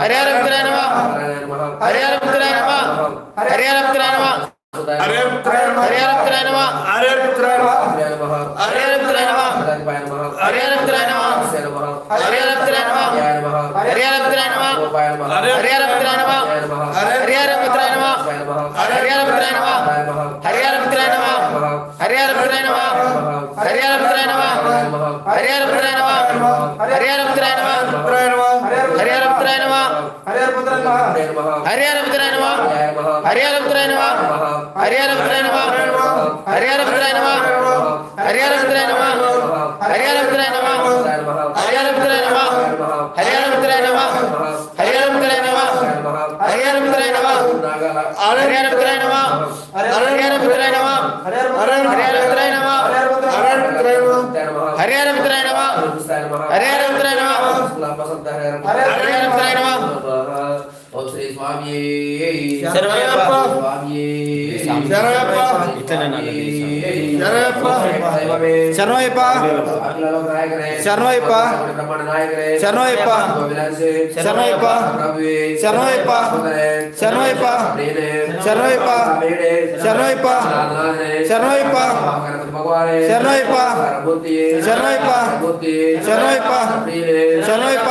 హరిహర పుత్రాయ నమ హరిహర పుత్రాయ నమ హరిహర పుత్రాయ నమ హరే పుత్రాయ నమః హరిహర పుత్రాయ నమ హరే పుత్రాయ నమః హరిహర పుత్రాయ నమ హరిహర పుత్రాయ నమ హరిహర పుత్రాయ నమ హరిహర పుత్రాయ నమ హరిహర పుత్రాయ నమ హరిహర పుత్రాయ నమ హరిహర పుత్రాయ నమ హరిహర పుత్రాయ నమ హరిహర పుత్రాయ నమ పుత్రాయ నమః హరిహర పుత్రాయ నమ హరే హరిహర పుత్రాయ నమ హరిహర పుత్రాయ నమ హరిహర పుత్రాయ నమ హరిహర పుత్రాయ నమ హరిహర పుత్రాయ నమ హరిహర పుత్రాయ నమ హరిహర పుత్రాయ నమ హరిహర పుత్రాయ నమ హరిహర పుత్రాయ నమ హరిహర పుత్రాయ నమ హరిహర పుత్రాయ నమ హరిహర పుత్రాయ నమ హరిహర పుత్రాయ నమ హరిహర పుత్రాయ నమ హరిహర ఓం శ్రీ స్వామి శరణమయ్యప్ప. శరణమయ్యప్ప. శరణమయ్యప్ప. శరణమయ్యప్ప. శరణమయ్యప్ప. శరణమయ్యప్ప. శరణమయ్యప్ప. శరణమయ్యప్ప. శరణమయ్యప్ప. శరణమయ్యప్ప. శరణమయ్యప్ప.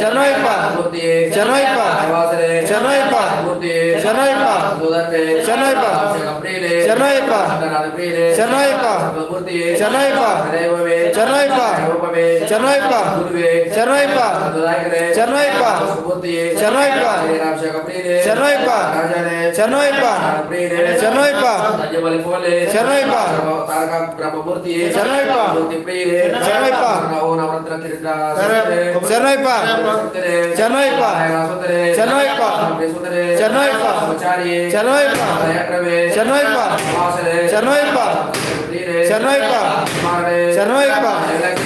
ಶರಣಯ್ಯಪ್ಪ ಶರಣಯ್ಯಪ್ಪ ಶರಣಯ್ಯಪ್ಪ ಶರಣಯ್ಯಪ್ಪ ಶರಣಯ್ಯಪ್ಪ Chernoipa, Chernoipa, Chernoipa, Chernoipa, Chernoipa, Chernoipa, Chernoipa, Chernoipa, Chernoipa, Chernoipa, Chernoipa, Chernoipa, Chernoipa, Chernoipa, Chernoipa, Chernoipa, Cernoepa. Cernoepa. Cernoepa.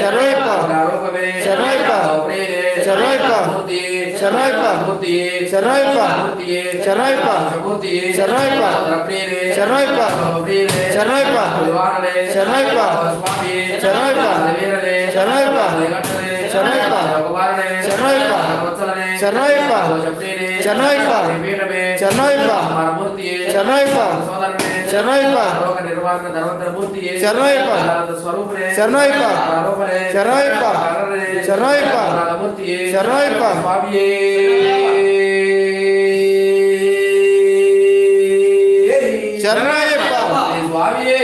शरैपा शरैपा शरैपा शरैपा शरैपा शरैपा शरैपा शरैपा शरैपा शरैपा शरैपा शरैपा शरैपा शरैपा शरैपा शरैपा शरैपा शरैपा ಶರಣಯ್ಯಪ್ಪ ರೋಗ ನಿರ್ವಾಹಕ ಧರ್ಮದ ಮೂರ್ತಿಯೇ ಶರಣಯ್ಯಪ್ಪ ಸ್ವರೂಪನೇ ಶರಣಯ್ಯಪ್ಪ ಆರೋಪನೇ ಶರಣಯ್ಯಪ್ಪ ಶರಣಯ್ಯಪ್ಪ ಮೂರ್ತಿಯೇ ಶರಣಯ್ಯಪ್ಪ ಸ್ವಾಮಿಯೇ ಶರಣಯ್ಯಪ್ಪ ಸ್ವಾಮಿಯೇ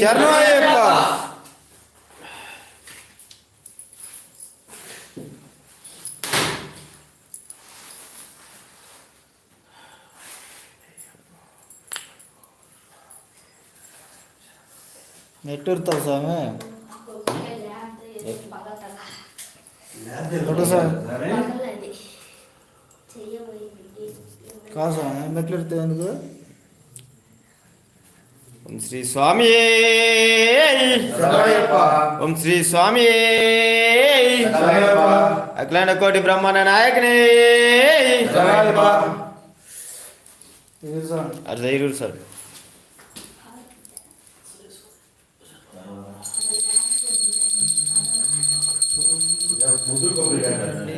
ಶರಣಯ್ಯಪ್ಪ ఒకటో స్వామి కాదు స్వామి మెట్లు ఎడుతావు ఎందుకు ఓం శ్రీ స్వామి ఓం శ్రీ స్వామి అఖిలాండ కోటి బ్రహ్మాండ నాయకుని ఇది స్వామి అది Muito obrigado.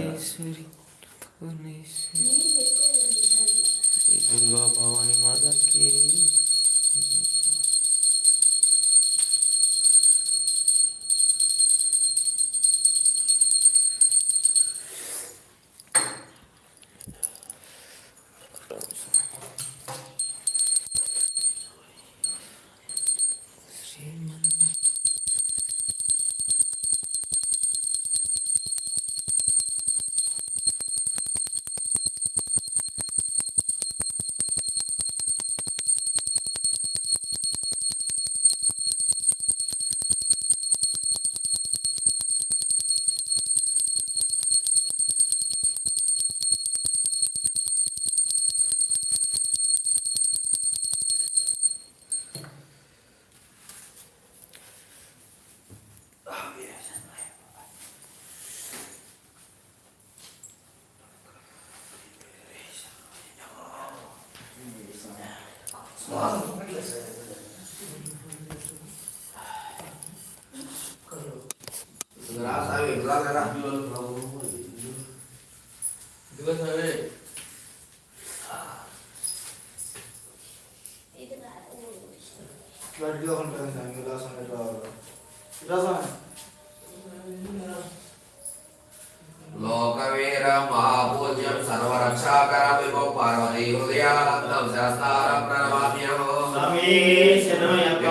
રાત આવી એટલા ખરા દિવસ હવે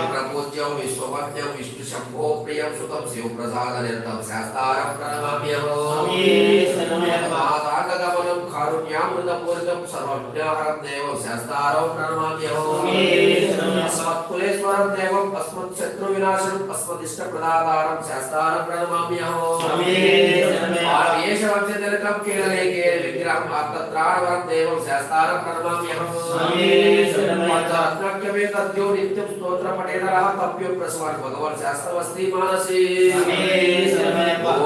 प्रपोज्यं विश्वमत्यं विष्णुशम्भो प्रियं सुतं शिवप्रसादनिरतं शास्तारं प्रणमाम्यहोगमनं कारुण्यामृतपूरितं सर्वज्ञाहरं देवं शास्तारं प्रणमाम्यहोस्मत्कुलेश्वरं देवं अस्मत्शत्रुविनाशनम् अस्मदिष्टप्रदातारं शास्तारं प्रणमाम्यहो केरले केरले विग्रहं तत्राणवरं देवं शास्तारं प्रणमाम्यहो పంచరత్నక్యమే తద్యో నిత్యం స్తోత్ర పఠేనరః తప్యో ప్రసవాన్ భగవాన్ శాస్త్రవస్తి మానసి.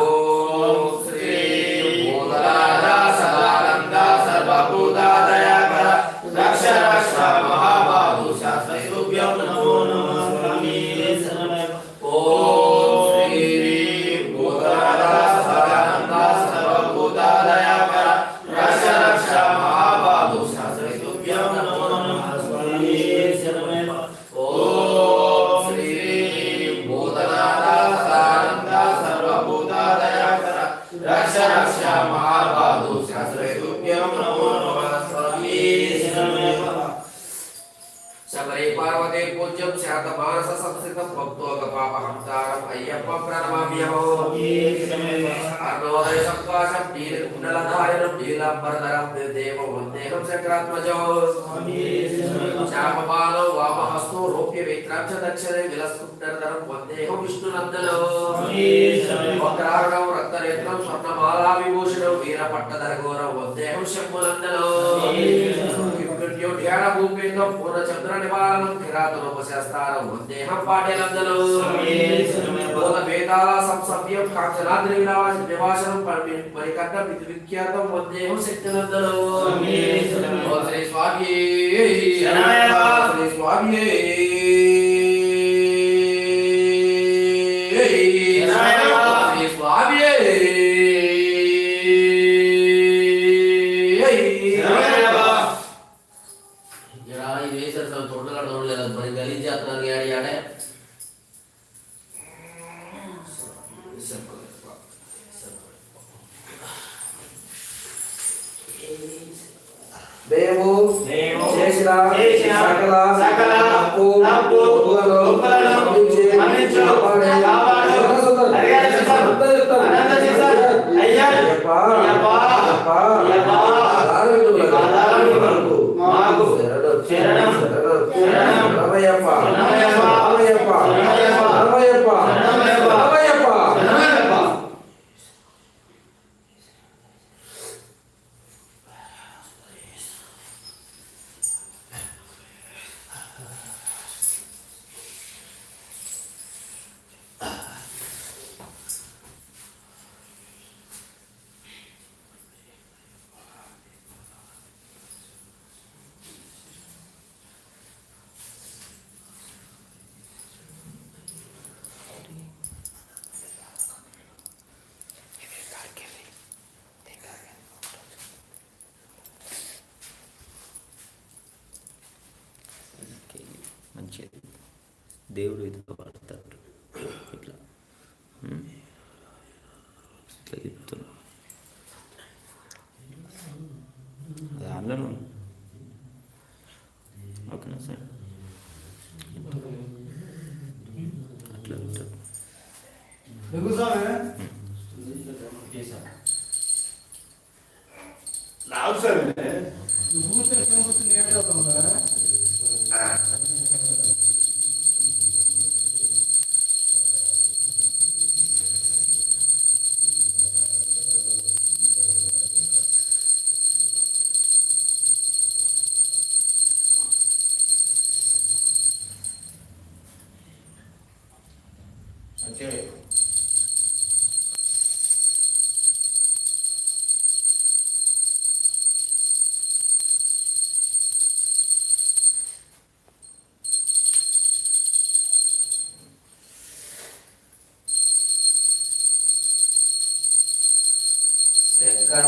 ఓం శంకరాత్మజో శాపమానో వామహస్తో రూప్య విక్రాంశ దక్షిణే విలస్కుండరధరం వందేహం విష్ణునందనో వక్రారణం రక్తనేత్రం స్వర్ణమాలా విభూషణం వీరపట్టధర ఘోరం వందేహం శంభునందనో విప్రుడ్యో ధ్యాన భూపేంద్రం పూర్ణచంద్ర నివారణం కిరాతనోపశాస్త్రారం వందేహం పాఠ్యనందనో బోధ వేదాల సంసవ్యం కాంచనాద్రి వినాశ నివాసనం పరి- పరికర్ణ విధి విఖ్యాతం. వందేహం శక్తినందనో ఓం శ్రీ స్వామి మేము చేసిన సకల తప్పు తప్పు ఒప్పులను ఒప్పులను మన్నించి మన్నించు కాపాడే. కాపాడు. హరిహర శిశం అనంత శిశం అయ్యా అయ్యప్ప అయ్యప్ప ఈ పాదాలను కొరకు మాకు శరణం శరణం రమయ్యప్ప శరణమయ్యప్ప. రమయ్యప్ప శరణమయ్యప్ప. రమయ్యప్ప శరణమయ్యప్ప. రమయ్యప్ప శరణమయ్యప్ప మంచిది దేవుడు ఇదితో పడతాడు ఇట్లా. ఇట్లా చెప్తున్నా. అది ఆన్లైన్. ఓకేనా సార్? అట్లా ఉంటుంది రావు సార్?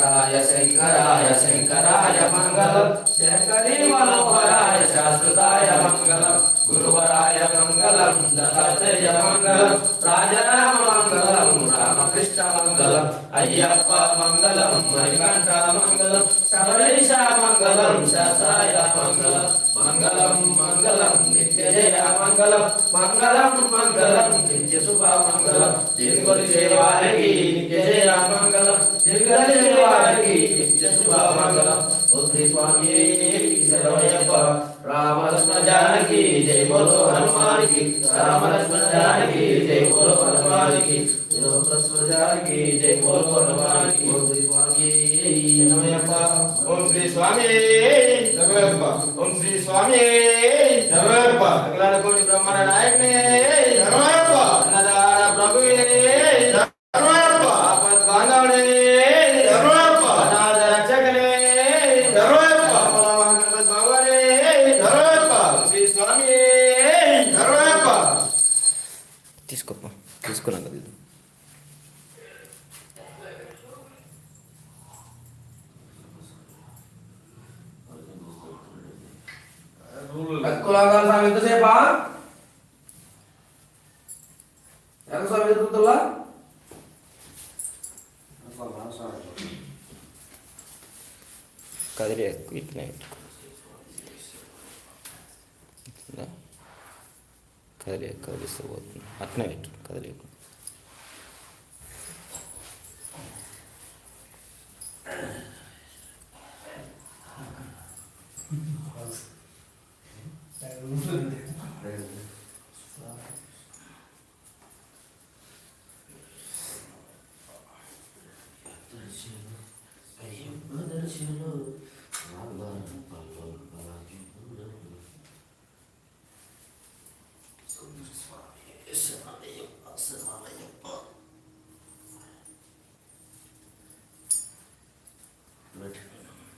శంకరాయ శంకరాయ శంకరాయ మంగళం. శంకరీ మనోహరాయ శాశ్వతాయ మంగళం. గురువరాయ మంగళం దత్తాత్రేయ మంగళం. రాజరామ మంగళం రామకృష్ణ మంగళం. అయ్యప్ప మంగళం మణికంఠ మంగళం. శబరీష మంగళం శాస్త్రాయ మంగళం. మంగళం మంగళం నిత్య జయ మంగళం మంగళం మంగళం నిత్య శుభ మంగళం. తిరుపతి దేవాలకి నిత్య జయ మంగళం. తిరుపతి దేవాలకి నిత్య శుభ మంగళం. ఓ స్వామి శరవయ్యప్ప రామలక్ష్మణ జానకి జయ బోలో హనుమానికి. రామలక్ష్మణ జానకి జయ బోలో హనుమానికి. జయ బోలో హనుమానికి. ఓ స్వామి శరణమయ్యప్ప ఓం శ్రీ స్వామి శరణమయ్యప్ప. ఓం శ్రీ స్వామి శరణమయ్యప్ప. కోటి బ్రహ్మణ నాయకునే శరణమయ్యప్ప. అన్నదాన ప్రభువే లక్కులాగా స్వామి ఎంతసేపా? ఎంత స్వామి ఎదుగుతుందా కదిలే ఇట్లా. కదిలే కదిలిస్తూ పోతుంది. అట్నే పెట్టు కదిలేకుండా.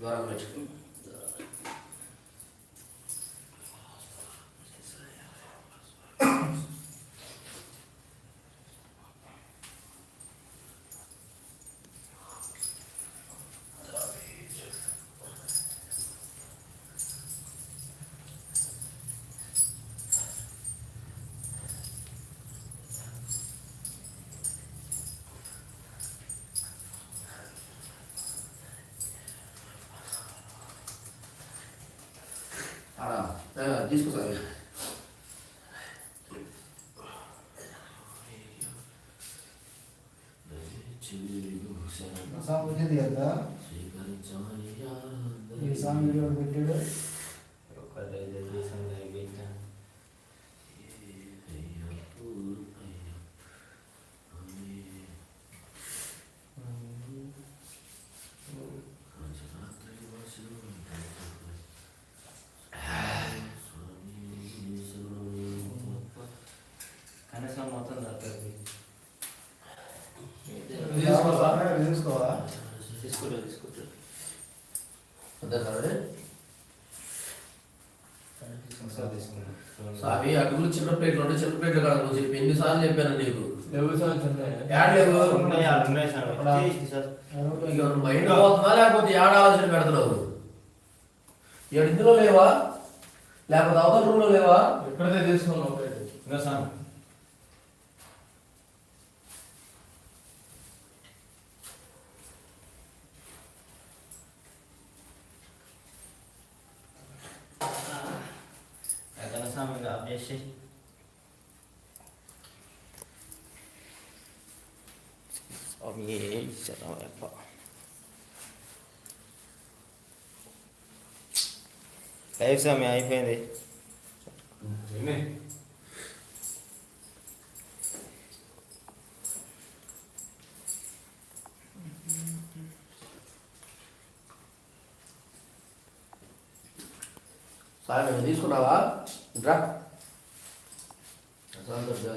Var mı açıklama? తీసుకో స్వామి అటుకులు చిన్న ప్లేట్లు ఉంటే చిన్న ప్లేట్లు కాదు చెప్పి ఎన్నిసార్లు చెప్పాను నీకు? మైండ్ పోతుందా లేకపోతే ఏడ ఆలోచన పెడుతున్నావు ఏడు ఇందులో లేవా? లేకపోతే అవతల రూమ్లో లేవా? ఎక్కడైతే తీసుకున్నావు ఒకటి. ఇంకా సార్ ఎక్కడ సార్ ఆఫ్ చేసి స్వామి శరణమయ్యప్ప లైఫ్ స్వామి అయిపోయింది స్వామి తీసుకున్నావా రా సంతోషం